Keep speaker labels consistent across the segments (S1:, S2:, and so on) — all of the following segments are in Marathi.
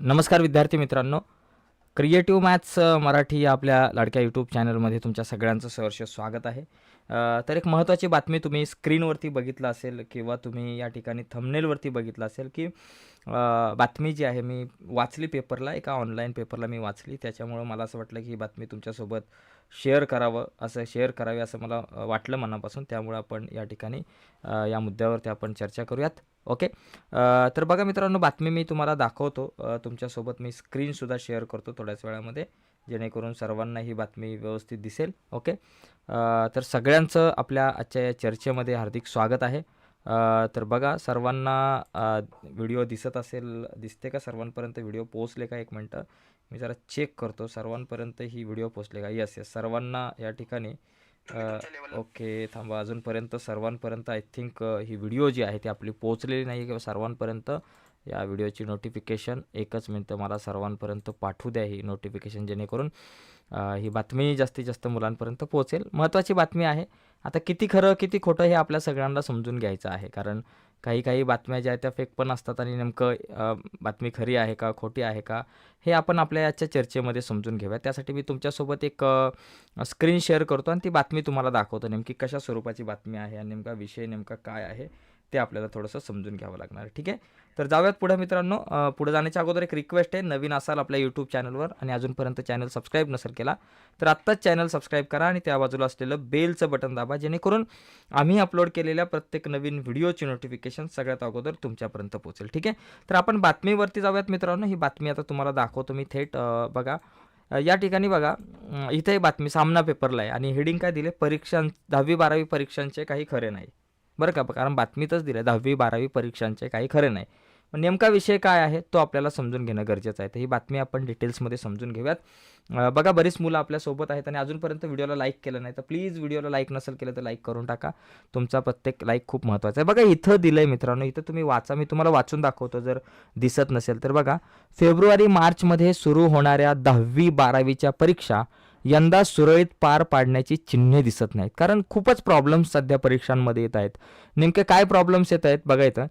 S1: नमस्कार विद्यार्थी मित्रांनो. क्रिएटिव्ह मॅथ्स मराठी या आपल्या लाडक्या यूट्यूब चॅनलमध्ये तुमच्या सगळ्यांचं सहर्ष स्वागत आहे. तर एक महत्त्वाची बातमी तुम्ही स्क्रीनवरती बघितलं असेल किंवा तुम्ही या ठिकाणी थंबनेलवरती बघितलं असेल की बातमी जी आहे मी वाचली पेपरला एका ऑनलाईन पेपरला मी वाचली. त्याच्यामुळं मला असं वाटलं की ही बातमी तुमच्यासोबत शेअर करावं असं शेअर करावी असं मला वाटलं मनापासून. त्यामुळं आपण या ठिकाणी या मुद्द्यावरती आपण चर्चा करूयात. ओके? तर बघा मित्रांनो बातमी मी तुम्हाला दाखवतो. तुमच्यासोबत मी स्क्रीनसुद्धा शेअर करतो थोड्याच वेळामध्ये जेणेकरून सर्वांना ही बातमी व्यवस्थित दिसेल. ओके? तर सगळ्यांचं आपल्या आजच्या या चर्चेमध्ये हार्दिक स्वागत आहे. तर बघा सर्वांना व्हिडिओ दिसत असेल दिसते का सर्वांपर्यंत व्हिडिओ पोचले का एक मिनटं? मी जरा चेक करतो सर्वांपर्यंत ही व्हिडिओ पोचले का? येस येस सर्वांना या ठिकाणी अ, ओके थांबा. अजूनपर्यंत सर्वांपर्यंत आय थिंक ही व्हिडिओ जी आहे ती आपली पोहोचलेली नाही किंवा सर्वांपर्यंत या व्हिडिओची नोटिफिकेशन एकच मिनटं मला सर्वांपर्यंत पाठवू द्या ही नोटिफिकेशन जेणेकरून अ, ही बातमी जास्तीत जास्त मुलांपर्यंत पोहोचेल. महत्त्वाची बातमी आहे. आता किती खरं किती खोटं हे आपल्या सगळ्यांना समजून घ्यायचं आहे. कारण काही काही बातम्या ज्या आहेत त्या फेक पण असतात आणि नेमकं बातमी खरी आहे का खोटी आहे का हे आपण आपल्या याच्या चर्चेमध्ये समजून घेऊया. त्यासाठी मी तुमच्यासोबत एक स्क्रीन शेअर करतो आणि ती बातमी तुम्हाला दाखवतो नेमकी कशा स्वरूपाची बातमी आहे आणि नेमका विषय नेमका काय आहे. ते आपल्याला थोडंसं समजून घ्यावं लागणार. ठीक आहे? तर जाऊयात पुढे मित्रांनो. पुढे जाण्याच्या अगोदर एक रिक्वेस्ट आहे. नवीन असाल आपल्या यूट्यूब चॅनलवर आणि अजूनपर्यंत चॅनल सबस्क्राईब नसेल केला तर आत्ताच चॅनल सबस्क्राईब करा आणि त्या बाजूला असलेलं बेलचं बटन दाबा. जेणेकरून आम्ही अपलोड केलेल्या प्रत्येक नवीन व्हिडिओची नोटिफिकेशन सगळ्यात अगोदर तुमच्यापर्यंत पोहोचेल. ठीक आहे? तर आपण बातमीवरती जाऊयात मित्रांनो. ही बातमी आता तुम्हाला दाखवतो मी थेट. बघा. या ठिकाणी बघा. इथे बातमी सामना पेपरला आहे आणि हेडिंग काय दिले? परीक्षां दहावी बारावी परीक्षांचे काही खरे नाही. बरं का कारण बातमीतच दिलं दहावी बारावी परीक्षांचे काही खरे नाही. पण नेमका विषय काय आहे तो आपल्याला समजून घेणं गरजेचं आहे. तर ही बातमी आपण डिटेल्समध्ये समजून घेऊयात. बघा बरीच मुलं आपल्यासोबत आहेत आणि अजूनपर्यंत व्हिडिओला लाईक केलं नाही तर प्लीज व्हिडिओला लाईक नसेल केलं तर लाईक करून टाका. तुमचा प्रत्येक लाईक खूप महत्त्वाचा आहे. बघा इथं दिलं आहे मित्रांनो इथं तुम्ही वाचा. मी तुम्हाला वाचून दाखवतो जर दिसत नसेल तर बघा. फेब्रुवारी मार्चमध्ये सुरू होणाऱ्या दहावी बारावीच्या परीक्षा यंदा सुरळीत पार पाडण्याची चिन्हे दिसत नाहीत. कारण खूपच प्रॉब्लेम्स सध्या परीक्षांमध्ये येत आहेत. नेमके काय प्रॉब्लेम्स येत आहेत? बघायचं.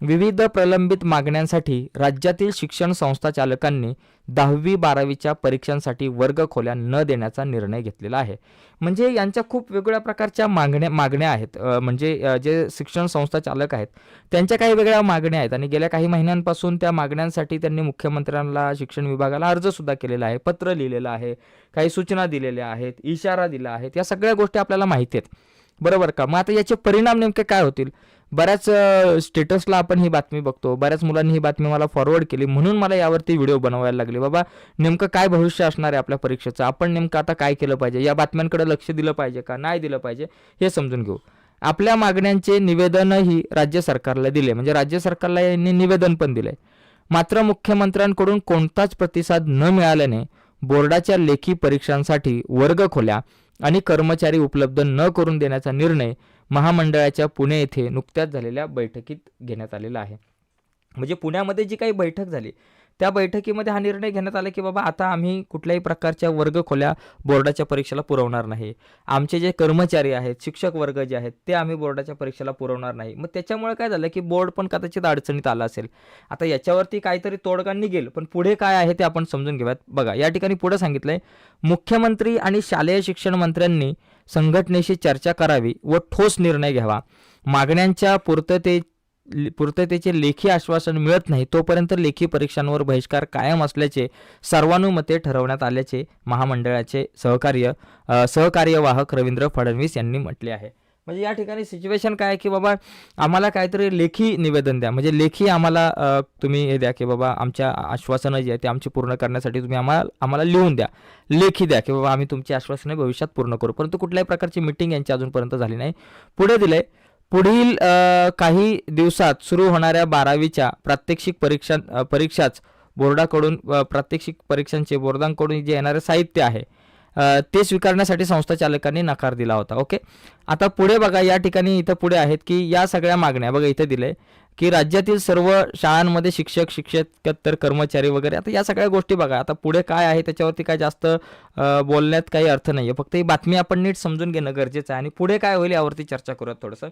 S1: विविध प्रलंबित मागण्यांसाठी राज्यातील शिक्षण संस्था चालकांनी दहावी बारावीच्या परीक्षांसाठी वर्ग खोल्या न देण्याचा निर्णय घेतलेला आहे. म्हणजे यांच्या खूप वेगवेगळ्या प्रकारच्या मागण्या मागण्या आहेत. म्हणजे जे शिक्षण संस्था चालक आहेत त्यांच्या काही वेगळ्या मागण्या आहेत आणि गेल्या काही महिन्यांपासून त्या मागण्यांसाठी त्यांनी मुख्यमंत्र्यांना शिक्षण विभागाला अर्जसुद्धा केलेला आहे. पत्र लिहिलेलं आहे काही सूचना दिलेल्या आहेत इशारा दिला आहेत या सगळ्या गोष्टी आपल्याला माहिती आहेत. बरोबर का? मग आता याचे परिणाम नेमके काय होतील? बऱ्याच स्टेटसला आपण ही बातमी बघतो. बऱ्याच मुलांनी ही बातमी मला फॉरवर्ड केली. म्हणून मला यावरती व्हिडिओ बनवायला लागले. बाबा नेमकं काय भविष्य असणार आहे आपल्या परीक्षेचं? आपण नेमकं आता काय केलं पाहिजे? या बातम्यांकडे लक्ष दिलं पाहिजे का? नाही दिलं पाहिजे? हे समजून घेऊ. आपल्या मागण्यांचे निवेदनही राज्य सरकारला दिले. म्हणजे राज्य सरकारला यांनी निवेदन पण दिले मात्र मुख्यमंत्र्यांकडून कोणताच प्रतिसाद न मिळाल्याने बोर्डाच्या लेखी परीक्षांसाठी वर्ग खोल्या आणि कर्मचारी उपलब्ध न करून देण्याचा निर्णय महामंडळाच्या पुणे येथे नुकत्याच झालेल्या बैठकीत घेण्यात आलेला आहे. म्हणजे पुण्यामध्ये जी काही बैठक झाली त्या बैठकीमध्ये हा निर्णय घेण्यात आला की बाबा आता आम्ही कुठल्याही प्रकारच्या वर्ग खोल्या बोर्डाच्या परीक्षेला पुरवणार नाही. आमचे जे कर्मचारी आहेत शिक्षक वर्ग जे आहेत ते आम्ही बोर्डाच्या परीक्षेला पुरवणार नाही. मग त्याच्यामुळे काय झालं की बोर्ड पण कदाचित अडचणीत आला असेल. आता याच्यावरती काहीतरी तोडगा निघेल पण पुढे काय आहे ते आपण समजून घेऊयात. बघा या ठिकाणी पुढे सांगितलंय मुख्यमंत्री आणि शालेय शिक्षण मंत्र्यांनी संघटनेशी चर्चा करावी व ठोस निर्णय घ्यावा. मागण्यांच्या पूर्तते पूर्ततेचे लेखी आश्वासन मिळत नाही तोपर्यंत लेखी परीक्षांवर बहिष्कार कायम असल्याचे सर्वानुमते ठरवण्यात आल्याचे महामंडळाचे सहकार्य सहकार्यवाहक रवींद्र फडणवीस यांनी म्हटले आहे. म्हणजे या ठिकाणी सिच्युएशन काय आहे की बाबा आम्हाला काहीतरी लेखी निवेदन द्या. म्हणजे लेखी आम्हाला तुम्ही हे द्या की बाबा आमच्या आश्वासनं जी आहे ते आमची पूर्ण करण्यासाठी तुम्ही आम्हाला आम्हाला लिहून द्या. लेखी द्या की बाबा आम्ही तुमची आश्वासनं भविष्यात पूर्ण करू. परंतु कुठल्याही प्रकारची मिटिंग यांची अजूनपर्यंत झाली नाही. पुढे दिले पुढील काही दिवसात सुरू होणाऱ्या बारावीच्या प्रात्यक्षिक परीक्षा परीक्षाच बोर्डाकडून प्रात्यक्षिक परीक्षांचे बोर्डांकडून जे येणारे साहित्य आहे ते स्वीकारण्यासाठी संस्था चालकांनी नकार दिला होता. ओके? आता पुढे बघा या ठिकाणी इथं पुढे आहेत की या सगळ्या मागण्या बघा इथे दिले की राज्यातील सर्व शाळांमध्ये शिक्षक शिक्षकेतर कर्मचारी वगैरे आता या सगळ्या गोष्टी बघा. आता पुढे काय आहे त्याच्यावरती काय जास्त बोलण्यात काही अर्थ नाही आहे फक्त ही बातमी आपण नीट समजून घेणं गरजेचं आहे आणि पुढे काय होईल यावरती चर्चा करूयात थोडंसं.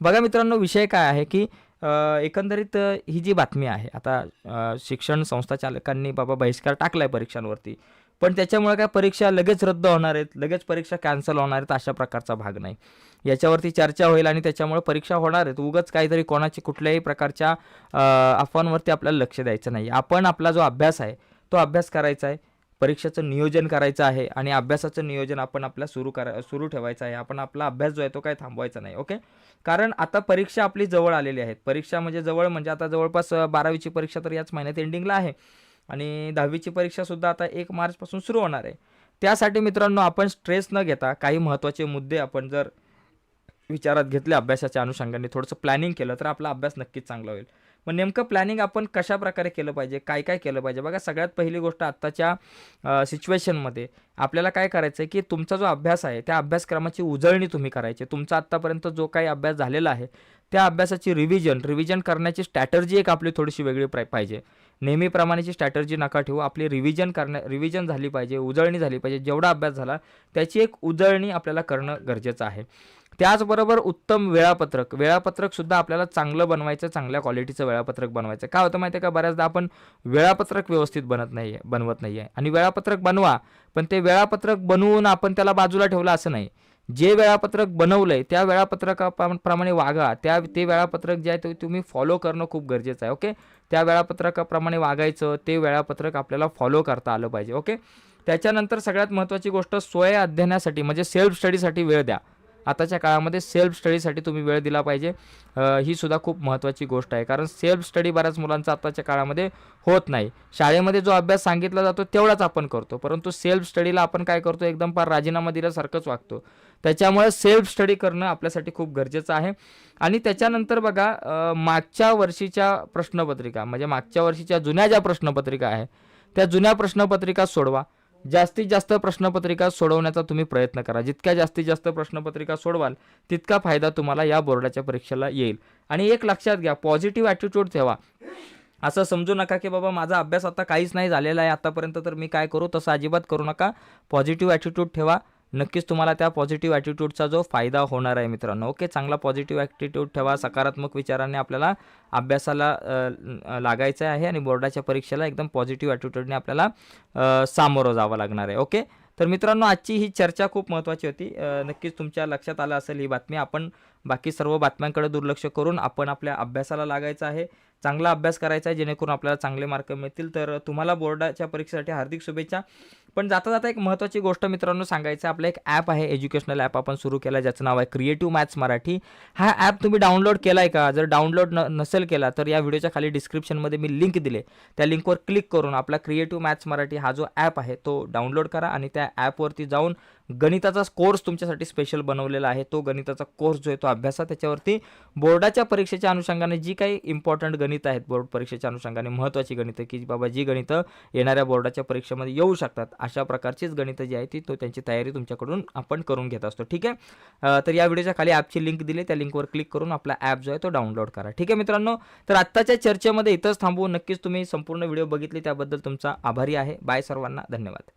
S1: बघा मित्रांनो विषय काय आहे की एकंदरीत ही जी बातमी आहे आता शिक्षण संस्था चालकांनी बाबा बहिष्कार टाकलाय परीक्षांवरती. पण त्याच्यामुळे काय परीक्षा लगेच रद्द होणार आहेत लगेच परीक्षा कॅन्सल होणार आहेत अशा प्रकारचा भाग नाही. याच्यावरती चर्चा होईल आणि त्याच्यामुळे परीक्षा होणार आहेत. उगाच काहीतरी कोणाची कुठल्याही प्रकारच्या अफवांवरती आपल्याला लक्ष द्यायचं नाही. आपण आपला जो अभ्यास आहे तो अभ्यास करायचा आहे. परीक्षेचं नियोजन करायचं आहे आणि अभ्यासाचं नियोजन आपण आपल्या सुरू करा सुरू ठेवायचं आहे. आपण आपला अभ्यास जो आहे तो काय थांबवायचा नाही ओके? कारण आता परीक्षा आपली जवळ आलेली आहेत. परीक्षा म्हणजे जवळ म्हणजे आता जवळपास बारावीची परीक्षा तर याच महिन्यात एंडिंगला आहे. आणि दहावीची परीक्षासुद्धा आता एक मार्चपासून सुरू होणार आहे. त्यासाठी मित्रांनो आपण स्ट्रेस न घेता काही महत्त्वाचे मुद्दे आपण जर विचारात घेतले अभ्यासाच्या अनुषंगाने थोडंसं प्लॅनिंग केलं तर आपला अभ्यास नक्कीच चांगला होईल. मग नेमकं प्लॅनिंग आपण कशा प्रकारे केलं पाहिजे? काय काय केलं पाहिजे? बघा सगळ्यात पहिली गोष्ट आत्ताच्या सिच्युएशनमध्ये आपल्याला काय करायचं आहे की तुमचा जो अभ्यास आहे त्या अभ्यासक्रमाची उजळणी तुम्ही करायची. तुमचा आत्तापर्यंत जो काही अभ्यास झालेला आहे त्या अभ्यासाची रिव्हिजन रिव्हिजन करण्याची स्ट्रॅटर्जी एक आपली थोडीशी वेगळी पाहिजे. नेहमीप्रमाणेची स्ट्रॅटर्जी नका ठेवू. आपली रिव्हिजन करण्या रिव्हिजन झाली पाहिजे उजळणी झाली पाहिजे. जेवढा अभ्यास झाला त्याची एक उजळणी आपल्याला करणं गरजेचं आहे. त्याचबरोबर उत्तम वेळापत्रक. वेळापत्रक सुद्धा आपल्याला चांगलं बनवायचं चांगल्या क्वालिटीचं वेळापत्रक बनवायचं. काय होतं माहिती आहे का? बऱ्याचदा आपण वेळापत्रक व्यवस्थित बनत नाही आहे बनवत नाही आहे आणि वेळापत्रक बनवा पण ते वेळापत्रक बनवून आपण त्याला बाजूला ठेवलं असं नाही. जे वेळापत्रक बनवलंय त्या वेळापत्रकाप्रमाणे वागा. त्या ते वेळापत्रक जे आहे ते तुम्ही फॉलो करणं खूप गरजेचं आहे ओके त्या वेळापत्रकाप्रमाणे वागायचं ते वेळापत्रक आपल्याला फॉलो करता आलं पाहिजे ओके त्याच्यानंतर सगळ्यात महत्त्वाची गोष्ट स्वय अध्ययनासाठी म्हणजे सेल्फ स्टडीसाठी वेळ द्या. आताच्या काळामध्ये सेल्फ स्टडीसाठी तुम्ही वेळ दिला पाहिजे. ही सुद्धा खूप महत्त्वाची गोष्ट आहे कारण सेल्फ स्टडी बऱ्याच मुलांचा आताच्या काळामध्ये होत नाही. शाळेमध्ये जो अभ्यास सांगितला जातो तेवढाच आपण करतो परंतु सेल्फ स्टडीला आपण काय करतो एकदम फार राजीनामा दिल्यासारखंच वागतो. त्याच्यामुळे सेल्फ स्टडी करणं आपल्यासाठी खूप गरजेचं आहे. आणि त्याच्यानंतर बघा मागच्या वर्षीच्या प्रश्नपत्रिका म्हणजे मागच्या वर्षीच्या जुन्या ज्या प्रश्नपत्रिका आहे त्या जुन्या प्रश्नपत्रिका सोडवा. जास्तीत जास्त प्रश्नपत्रिका सोडवण्याचा तुम्ही प्रयत्न करा. जितक्या जास्तीत जास्त प्रश्नपत्रिका सोडवाल तितका फायदा तुम्हाला या बोर्डाच्या परीक्षेला येईल. आणि एक लक्षात घ्या पॉझिटिव्ह ॲटिट्यूड ठेवा. असं समजू नका की बाबा माझा अभ्यास आता काहीच नाही झालेला आहे आतापर्यंत तर मी काय करू तसं अजिबात करू नका. पॉझिटिव्ह ॲटिट्यूड ठेवा. नक्कीच तुम्हाला त्या पॉझिटिव्ह ॲटिट्यूडचा जो फायदा होणार आहे मित्रांनो ओके चांगला पॉझिटिव्ह ॲटिट्यूड ठेवा सकारात्मक विचाराने आपल्याला अभ्यासाला लागायचं आहे आणि बोर्डाच्या परीक्षेला एकदम पॉझिटिव्ह ॲटिट्यूडने आपल्याला सामोरं जावं लागणार आहे ओके तर मित्रांनो आजची ही चर्चा खूप महत्त्वाची होती. नक्कीच तुमच्या लक्षात आलं असेल ही बातमी. आपण बाकी सर्व बातम्यांकडे दुर्लक्ष करून आपण आपल्या अभ्यासाला लागायचं आहे. चांगला अभ्यास करायचा आहे जेणेकरून आपल्याला चांगले मार्क मिळतील. तर तुम्हाला बोर्डाच्या परीक्षेसाठी हार्दिक शुभेच्छा. पण जाता जाता एक महत्त्वाची गोष्ट मित्रांनो सांगायचं आपलं एक ॲप आहे एज्युकेशनल ॲप आपण सुरू केला आहे ज्याचं नाव आहे क्रिएटिव्ह मॅथ्स मराठी हा ॲप तुम्ही डाउनलोड केला आहे का? जर डाउनलोड न नसेल केला तर या व्हिडिओच्या खाली डिस्क्रिप्शनमध्ये मी लिंक दिले. त्या लिंकवर क्लिक करून आपला क्रिएटिव्ह मॅथ्स मराठी हा जो ॲप आहे तो डाउनलोड करा आणि त्या ॲपवरती जाऊन गणिताचा कोर्स तुमच्यासाठी स्पेशल बनवलेला आहे. तो गणिताचा कोर्स जो आहे तो अभ्यासा. त्याच्यावरती बोर्डाच्या परीक्षेच्या अनुषंगाने जी काही इम्पॉर्टंट गणित आहेत बोर्ड परीक्षेच्या अनुषंगाने महत्त्वाची गणितं की बाबा जी गणितं येणाऱ्या बोर्डाच्या परीक्षेमध्ये येऊ शकतात. अशा प्रकारचीच गणितं जी आहे ती तो त्यांची तयारी तुमच्याकडून आपण करून घेत असतो. ठीक आहे? तर या व्हिडिओच्या खाली ॲपची लिंक दिली. त्या लिंकवर क्लिक करून आपला ॲप जो आहे तो डाउनलोड करा. ठीक आहे मित्रांनो? तर आत्ताच्या चर्चेमध्ये इथंच थांबवून नक्कीच तुम्ही संपूर्ण व्हिडिओ बघितली. त्याबद्दल तुमचा आभारी आहे. बाय सर्वांना. धन्यवाद.